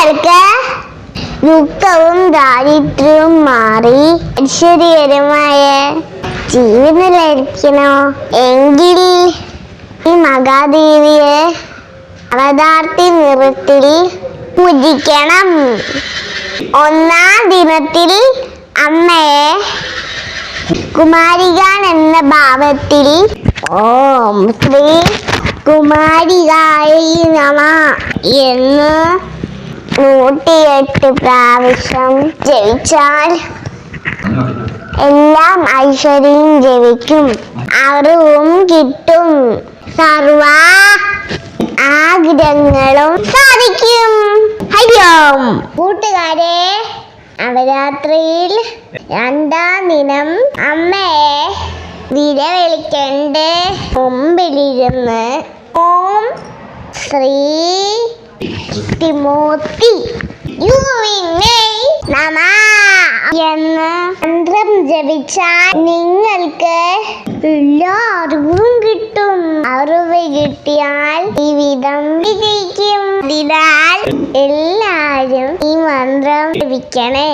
നിങ്ങൾക്ക് ദുഃഖവും ദാരിദ്ര്യവും മാറി ഐശ്വര്യകരമായ ജീവിതം ലഭിക്കണോ എങ്കിൽ ഈ മഹാദേവിയെ അവതാർത്തി നിറത്തിൽ പൂജിക്കണം. ഒന്നാം ദിനത്തിൽ അമ്മയെ കുമാരികാൻ എന്ന ഭാവത്തിൽ ഓം ശ്രീ കുമാരികായി നമ എന്ന് നൂറ്റിയെട്ട് പ്രാവശ്യം ജപിച്ചാൽ എല്ലാം ഐശ്വര്യം ജപിക്കും അറിവും കിട്ടും. സർവ ആഗ്രഹങ്ങളും സാധിക്കും. ഹരിയോം. കൂട്ടുകാരെ നവരാത്രിയിൽ രണ്ടാം ദിനം അമ്മയെ വിരവിളിക്കണ്ട്. മുമ്പിലിരുന്ന് ഓം ശ്രീ തിമോത്തി എന്ന് മന്ത്രം ജപിച്ചാൽ നിങ്ങൾക്ക് എല്ലാ അറിവും കിട്ടും. അറിവ് കിട്ടിയാൽ ജീവിതം വിജയിക്കും. അതിനാൽ എല്ലാരും ഈ മന്ത്രം ജപിക്കണേ.